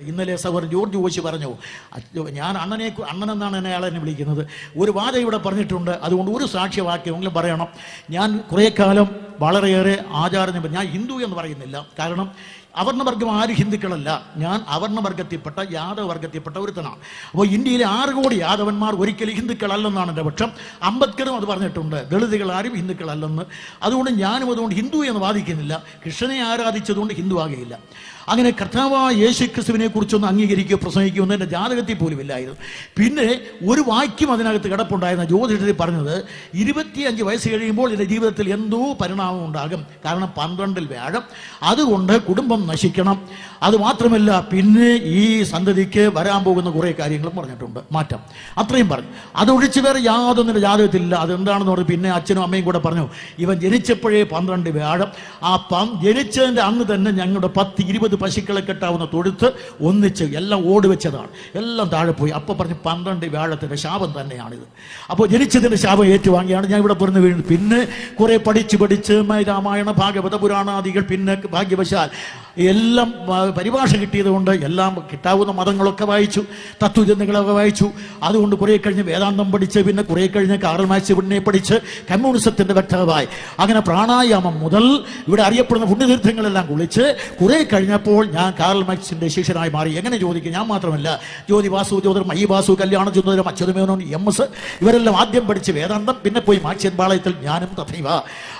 ഇന്നലെ സവർ ജോർജ് കോശി പറഞ്ഞു ഞാൻ അണ്ണനെ അണ്ണനെന്നാണ് എന്നെ ആളെന്നെ വിളിക്കുന്നത്. ഒരു വാദ ഇവിടെ പറഞ്ഞിട്ടുണ്ട്. അതുകൊണ്ട് ഒരു സാക്ഷ്യവാക്യമെങ്കിലും പറയണം. ഞാൻ കുറേ കാലം വളരെയേറെ ആചാരം ഞാൻ ഹിന്ദു എന്ന് പറയുന്നില്ല. കാരണം അവർണവർഗം ആര് ഹിന്ദുക്കളല്ല. ഞാൻ അവർണവർഗത്തിൽപ്പെട്ട യാദവ വർഗത്തിൽപ്പെട്ട ഒരുത്തനാണ്. അപ്പോൾ ഇന്ത്യയിലെ ആറ് കോടി യാദവന്മാർ ഒരിക്കലും ഹിന്ദുക്കളല്ലെന്നാണ് എന്റെ പക്ഷം. അംബേദ്കറും അത് പറഞ്ഞിട്ടുണ്ട്. ദളിതുകൾ ആരും ഹിന്ദുക്കളല്ലെന്ന്. അതുകൊണ്ട് ഞാനും അതുകൊണ്ട് ഹിന്ദു എന്ന് വാദിക്കുന്നില്ല. കൃഷ്ണനെ ആരാധിച്ചതുകൊണ്ട് ഹിന്ദു ആകുകയില്ല അങ്ങനെ കർത്താവായ യേശു ക്രിസ്തുവിനെ കുറിച്ചൊന്ന് അംഗീകരിക്കുകയോ പ്രസംഗിക്കുകയോ എന്റെ ജാതകത്തിൽ പോലും ഇല്ലായിരുന്നു. പിന്നെ ഒരു വാക്യം അതിനകത്ത് കിടപ്പുണ്ടായിരുന്ന ജ്യോതിഷത്തിൽ പറഞ്ഞത് ഇരുപത്തിയഞ്ച് വയസ്സ് കഴിയുമ്പോൾ എന്റെ ജീവിതത്തിൽ എന്തോ പരിണാമം ഉണ്ടാകും. കാരണം പന്ത്രണ്ടിൽ വ്യാഴം. അതുകൊണ്ട് കുടുംബം നശിക്കണം. അത് മാത്രമല്ല പിന്നെ ഈ സന്തതിക്ക് വരാൻ പോകുന്ന കുറേ കാര്യങ്ങളും പറഞ്ഞിട്ടുണ്ട്. മാറ്റം. അത്രയും പറഞ്ഞു. അതൊഴിച്ച് വേറെ യാതൊന്നിന്റെ ജാതകത്തിലില്ല അതെന്താണെന്ന് പറഞ്ഞു പിന്നെ അച്ഛനും അമ്മയും കൂടെ പറഞ്ഞു ഇവൻ ജനിച്ചപ്പോഴേ പന്ത്രണ്ട് വ്യാഴം. ആ പം ജനിച്ചതിന്റെ അന്ന് തന്നെ ഞങ്ങളുടെ പത്ത് ഇരുപത് പശുക്കളെ കെട്ടാവുന്ന തൊഴുത്ത് ഒന്നിച്ച് എല്ലാം ഓട് വെച്ചതാണ്. എല്ലാം താഴെ പോയി. അപ്പോൾ പറഞ്ഞു പന്ത്രണ്ട് വ്യാഴത്തിന്റെ ശാപം തന്നെയാണിത്. അപ്പോൾ ജനിച്ചതിന്റെ ശാപം ഏറ്റുവാങ്ങിയാണ് ഞാൻ ഇവിടെ പറഞ്ഞു വീഴുന്നത്. പിന്നെ കുറേ പഠിച്ച് പഠിച്ച് രാമായണ ഭാഗവത പുരാണാദികൾ പിന്നെ ഭാഗ്യവശാൽ എല്ലാം പരിഭാഷ കിട്ടിയതുകൊണ്ട് എല്ലാം കിട്ടാവുന്ന മതങ്ങളൊക്കെ വായിച്ചു തത്വചിന്തകളൊക്കെ വായിച്ചു. അതുകൊണ്ട് കുറേ കഴിഞ്ഞ് വേദാന്തം പഠിച്ച് പിന്നെ കുറേ കഴിഞ്ഞ് കാറൽ മാച്ച് പിന്നെ പഠിച്ച് കമ്മ്യൂണിസത്തിന്റെ വ്യക്തമായി അങ്ങനെ പ്രാണായാമം മുതൽ ഇവിടെ അറിയപ്പെടുന്ന പുണ്യതീർത്ഥങ്ങളെല്ലാം കുളിച്ച് കുറേ കഴിഞ്ഞപ്പോൾ ഞാൻ കാറൽ മാക്സിന്റെ ശിഷ്യനായി മാറി. എങ്ങനെ ചോദിക്കും ഞാൻ മാത്രമല്ല. ജ്യോതി വാസു ജ്യോതിർ മൈ വാസു കല്യാണ ജ്യോതിരം അച്യുതമേനോൻ എം എസ് ഇവരെല്ലാം ആദ്യം പഠിച്ച് വേദാന്തം പിന്നെ പോയി മാക്സിയൻ പാളയത്തിൽ ഞാനും തഥൈവ.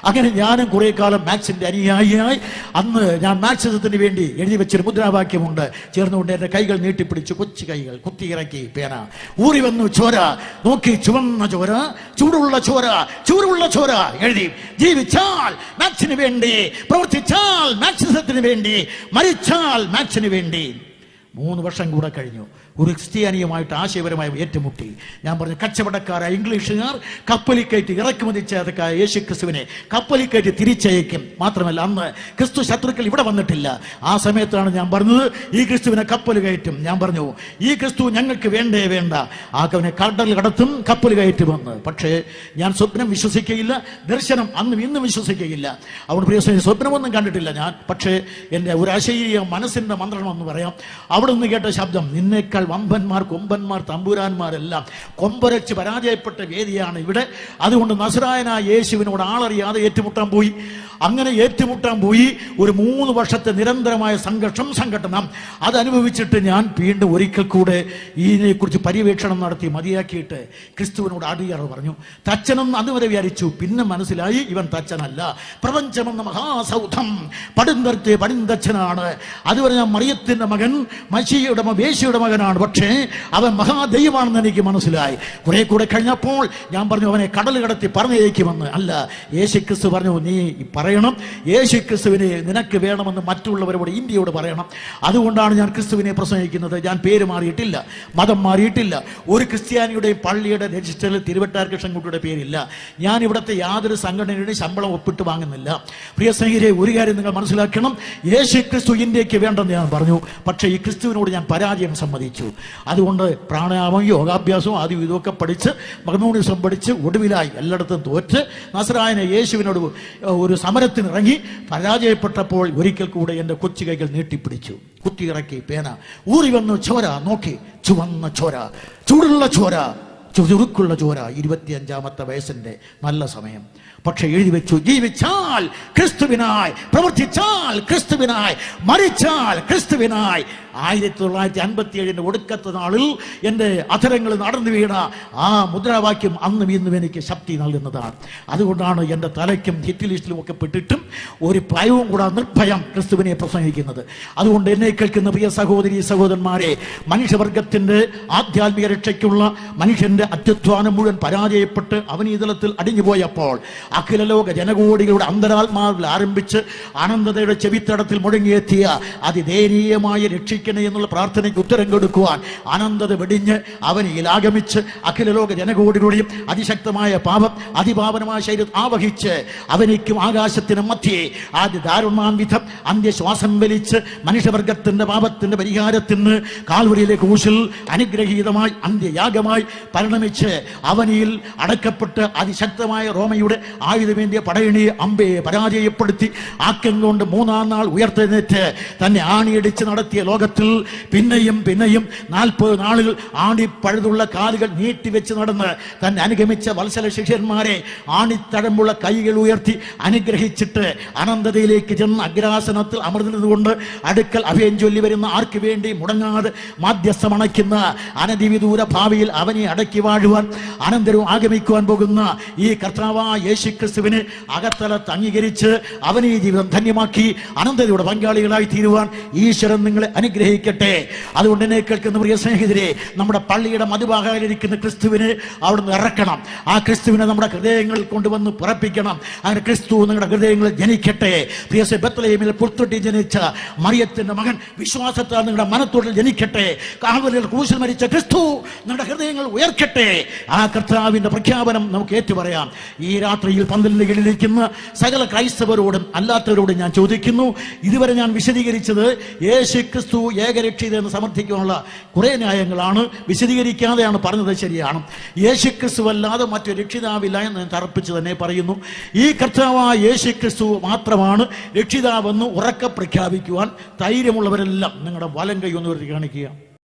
അങ്ങനെ ഞാനും കുറെ കാലം മാക്സിന്റെ അനുയായിയായി. അന്ന് ഞാൻ മാക്സിസത്തിന് വേണ്ടി എഴുതി വെച്ചൊരു മുദ്രാവാക്യമുണ്ട്. ചേർന്നുകൊണ്ട് എന്റെ കൈകൾ നീട്ടിപ്പിടിച്ചു കൊച്ചു കൈകൾ കുത്തിയിറക്കി പേന. ഊറി വന്നു ചോര. നോക്കി ചുവന്ന ചോര. ചൂടുള്ള ചോര ചൂടുള്ള ചോര. എഴുതി ജീവിച്ചാൽ മാക്സിന് വേണ്ടി പ്രവർത്തിച്ചാൽ മാക്സിസത്തിന് വേണ്ടി മരിച്ചാൽ മാക്സിന് വേണ്ടി. മൂന്ന് വർഷം കൂടെ കഴിഞ്ഞു. ഒരു ക്രിസ്ത്യാനിയുമായിട്ട് ആശയപരമായി ഏറ്റുമുട്ടി. ഞാൻ പറഞ്ഞു കച്ചവടക്കാരായ ഇംഗ്ലീഷുകാർ കപ്പലിൽ കയറ്റി ഇറക്കുമതി ചെയ്തക്കായ യേശു ക്രിസ്തുവിനെ കപ്പലിൽ കയറ്റി തിരിച്ചയക്കും. മാത്രമല്ല അന്ന് ക്രിസ്തു ശത്രുക്കൾ ഇവിടെ വന്നിട്ടില്ല. ആ സമയത്താണ് ഞാൻ പറഞ്ഞത് ഈ ക്രിസ്തുവിനെ കപ്പൽ കയറ്റും. ഞാൻ പറഞ്ഞു ഈ ക്രിസ്തു ഞങ്ങൾക്ക് വേണ്ടേ വേണ്ട. ആക്കവനെ കടൽ കടത്തും കപ്പൽ വന്ന് പക്ഷേ ഞാൻ സ്വപ്നം വിശ്വസിക്കുകയില്ല ദർശനം അന്നും ഇന്നും വിശ്വസിക്കുകയില്ല അതുകൊണ്ട് പ്രിയ സ്വപ്നമൊന്നും കണ്ടിട്ടില്ല ഞാൻ. പക്ഷേ എന്റെ ഒരു അശരീയ മനസ്സിന്റെ മന്ത്രണം എന്ന് പറയാം. അവിടെ നിന്ന് കേട്ട ശബ്ദം നിന്നേക്കാൾ വമ്പന്മാർ കൊമ്പന്മാർ തമ്പുരാന്മാരെല്ലാം കൊമ്പരച്ച് പരാജയപ്പെട്ട വേദിയാണ് ഇവിടെ. അതുകൊണ്ട് നസറായനായ യേശുവിനോട് ആളറിയാതെ ഏറ്റുമുട്ടാൻ പോയി. അങ്ങനെ ഏറ്റുമുട്ടാൻ പോയി ഒരു മൂന്ന് വർഷത്തെ നിരന്തരമായ സംഘർഷം അത് അനുഭവിച്ചിട്ട് ഞാൻ വീണ്ടും ഒരിക്കൽ കൂടെ ഇതിനെക്കുറിച്ച് പര്യവേക്ഷണം നടത്തി മതിയാക്കിയിട്ട് ക്രിസ്തുവിനോട് അടിയറ പറഞ്ഞു. തച്ചനെന്ന് അതുവരെ വിചാരിച്ചു പിന്നെ മനസ്സിലായി ഇവൻ തച്ചനല്ല. പ്രപഞ്ചമെന്ന മഹാസൗധം. പടുന്തർത്തെ പടിന്തച്ഛനാണ് അതുവരെ ഞാൻ മറിയത്തിന്റെ മകൻ മഷിയുടെ വേശിയുടെ മകനാണ്. പക്ഷേ അവൻ മഹാദൈവമാണെന്ന് എനിക്ക് മനസ്സിലായി. കുറെ കൂടെ കഴിഞ്ഞപ്പോൾ ഞാൻ പറഞ്ഞു അവനെ കടൽ കടത്തി പറഞ്ഞയക്കുമെന്ന് അല്ല യേശു ക്രിസ്തു പറഞ്ഞു നീ പറയണം. യേശു ക്രിസ്തുവിനെ നിനക്ക് വേണമെന്ന് മറ്റുള്ളവരോട് ഇന്ത്യയോട് പറയണം. അതുകൊണ്ടാണ് ഞാൻ ക്രിസ്തുവിനെ പ്രസംഗിക്കുന്നത്. ഞാൻ പേര് മാറിയിട്ടില്ല മതം മാറിയിട്ടില്ല. ഒരു ക്രിസ്ത്യാനിയുടെയും പള്ളിയുടെ രജിസ്റ്ററിൽ തിരുവട്ടാർ കൃഷ്ണൻകുട്ടിയുടെ പേരില്ല. ഞാൻ ഇവിടുത്തെ യാതൊരു സംഘടനയുടെയും ശമ്പളം ഒപ്പിട്ട് വാങ്ങുന്നില്ല. പ്രിയ സ്നേഹിതരെ ഒരു കാര്യം നിങ്ങൾ മനസ്സിലാക്കണം. യേശു ക്രിസ്തു ഇന്ത്യയ്ക്ക് വേണ്ടെന്ന് ഞാൻ പറഞ്ഞു. പക്ഷേ ഈ ക്രിസ്തുവിനോട് ഞാൻ പരാജയം സമ്മതിച്ചു. അതുകൊണ്ട് പ്രാണായാമം യോഗാഭ്യാസവും ആദ്യം ഇതൊക്കെ പഠിച്ച് കമ്മ്യൂണിസം പഠിച്ച് ഒടുവിലായി എല്ലായിടത്തും തോറ്റ് നസറായനെ യേശുവിനോട് ഒരു സമരത്തിനിറങ്ങി പരാജയപ്പെട്ടപ്പോൾ ഒരിക്കൽ കൂടെ എന്റെ കൊച്ചു കൈകൾ നീട്ടിപ്പിടിച്ചു. കുത്തിയിറക്കി പേന. ഊറി വന്നു ചോര. നോക്കി. ചുവന്ന ചോര. ചൂടുള്ള ചോര. ചുരുക്കുള്ള ചോര. ഇരുപത്തിയഞ്ചാമത്തെ വയസ്സിന്റെ നല്ല സമയം. പക്ഷെ എഴുതി വെച്ചു ജീവിച്ചാൽ ക്രിസ്തുവിനായി പ്രവർത്തിച്ചാൽ ക്രിസ്തുവിനായി മരിച്ചാൽ ക്രിസ്തുവിനായി. ആയിരത്തി തൊള്ളായിരത്തി അൻപത്തി ഏഴിന്റെ ഒടുക്കത്തെ നാളിൽ എന്റെ അധരങ്ങൾ നടന്നു വീണ ആ മുദ്രാവാക്യം അന്നും ഇന്നും എനിക്ക് ശക്തി നൽകുന്നതാണ്. അതുകൊണ്ടാണ് എന്റെ തലയ്ക്കും ഹിറ്റ് ലിസ്റ്റിലും ഒക്കെ പെട്ടിട്ടും ഒരു ഭയവും കൂടാതെ നിർഭയം ക്രിസ്തുവിനെ പ്രസംഗിക്കുന്നത്. അതുകൊണ്ട് എന്നെ കേൾക്കുന്ന പ്രിയ സഹോദരി സഹോദരന്മാരെ മനുഷ്യവർഗത്തിന്റെ ആധ്യാത്മിക രക്ഷയ്ക്കുള്ള മനുഷ്യന്റെ അത്യുത്വാനം മുഴുവൻ പരാജയപ്പെട്ട് അവനീതലത്തിൽ അടിഞ്ഞുപോയപ്പോൾ അഖില ലോക ജനകോടികളുടെ അന്തരാത്മാവിൽ ആരംഭിച്ച് അനന്തതയുടെ ചെവിത്തടത്തിൽ മുഴങ്ങിയെത്തിയ അതിദയനീയമായ രക്ഷിക്കണേ എന്നുള്ള പ്രാർത്ഥനയ്ക്ക് ഉത്തരം കൊടുക്കുവാൻ അനന്തത വെടിഞ്ഞ് അവനിൽ ആഗമിച്ച് അഖില ലോക ജനകോടികളുടെയും അതിശക്തമായ പാപം അതിപാവനമായ ശരീരം ആവഹിച്ച് അവനിക്കും ആകാശത്തിനും മധ്യേ ആദ്യ ദാരുണമാം വിധം അന്ത്യശ്വാസം വലിച്ച് മനുഷ്യവർഗത്തിന്റെ പാപത്തിന്റെ പരിഹാരത്തിന് കാൽവരിയിലെ കൂശിൽ അനുഗ്രഹീതമായി അന്ത്യയാഗമായി പരിണമിച്ച് അവനിൽ അടക്കപ്പെട്ട് അതിശക്തമായ റോമയുടെ ആയുധമേന്തിയ പടയണിയെ അമ്പയെ പരാജയപ്പെടുത്തി ആക്കം കൊണ്ട് മൂന്നാം നാൾ ഉയർത്തെഴുന്നേറ്റ് തന്നെ ആണിയടിച്ച് നടത്തിയ ലോകത്തിൽ പിന്നെയും പിന്നെയും നാൽപ്പത് നാളുകൾ ആണി പഴുതുള്ള കാലുകൾ നീട്ടിവെച്ച് നടന്ന് തന്നെ അനുഗമിച്ച വത്സല ശിഷ്യന്മാരെ ആണിത്തഴമ്പുള്ള കൈകൾ ഉയർത്തി അനുഗ്രഹിച്ചിട്ട് അനന്തതയിലേക്ക് ചെന്ന് അഗ്രാസനത്തിൽ അമർന്നിരുന്നുകൊണ്ട് അടുക്കൽ അഭയം ചൊല്ലി വരുന്ന ആർക്ക് വേണ്ടി മുടങ്ങാതെ മാധ്യസ്ഥമണയ്ക്കുന്ന അനധിവിദൂര ഭാവിയിൽ അവനെ അടക്കി വാഴുവാൻ അനന്തരവും ആഗമിക്കുവാൻ പോകുന്ന ഈ കർത്താവായ യേശു ക്രിസ്തുവിന് അകത്തലത്ത് അംഗീകരിച്ച് അവനെ ഈ ജീവിതം ധന്യമാക്കി അനന്തതയുടെ പങ്കാളികളായി തീരുവാൻ ഈശ്വരൻ നിങ്ങളെ അനുഗ്രഹിക്കട്ടെ. അതുകൊണ്ട് എന്നെ കേൾക്കുന്ന പ്രിയ സ്നേഹിതരെ നമ്മുടെ പള്ളിയുടെ മധുഭാഗമായിരിക്കുന്ന ക്രിസ്തുവിന് അവിടുന്ന് ഇറക്കണം. ആ ക്രിസ്തുവിനെ നമ്മുടെ ഹൃദയങ്ങളിൽ കൊണ്ടുവന്ന് പുറപ്പിക്കണം. അങ്ങനെ ക്രിസ്തു നിങ്ങളുടെ ഹൃദയങ്ങളിൽ ജനിക്കട്ടെ. പ്രിയ ബത്ലഹേമിൽ പുൽത്തൊട്ടി ജനിച്ച മറിയത്തിന്റെ മകൻ വിശ്വാസത്താൽ നിങ്ങളുടെ മനത്തോട്ടിൽ ജനിക്കട്ടെ. കാവലിൽ ക്രൂശിൽ മരിച്ച ക്രിസ്തു നിങ്ങളുടെ ഹൃദയങ്ങൾ ഉയർക്കട്ടെ. ആ കർത്താവിന്റെ പ്രഖ്യാപനം നമുക്ക് ഏറ്റുപറയാം. ഈ രാത്രിയിൽ പന്തലിന് കീഴിലിരിക്കുന്ന സകല ക്രൈസ്തവരോടും അല്ലാത്തവരോടും ഞാൻ ചോദിക്കുന്നു. ഇതുവരെ ഞാൻ വിശദീകരിച്ചത് യേശു ക്രിസ്തു ഏകരക്ഷിത എന്ന് സമർത്ഥിക്കാനുള്ള കുറെ ന്യായങ്ങളാണ്. വിശദീകരിക്കാതെയാണ് പറഞ്ഞത് ശരിയാണ്. യേശു ക്രിസ്തു അല്ലാതെ മറ്റൊരു രക്ഷിതാവില്ല എന്ന് ഞാൻ തറപ്പിച്ച് തന്നെ പറയുന്നു. ഈ കർത്താവായ യേശു ക്രിസ്തു മാത്രമാണ് രക്ഷിതാവെന്ന് ഉറക്ക പ്രഖ്യാപിക്കുവാൻ ധൈര്യമുള്ളവരെല്ലാം നിങ്ങളുടെ വലം കൈ ഒന്ന് കാണിക്കുകയാണ് കാണിക്കുക.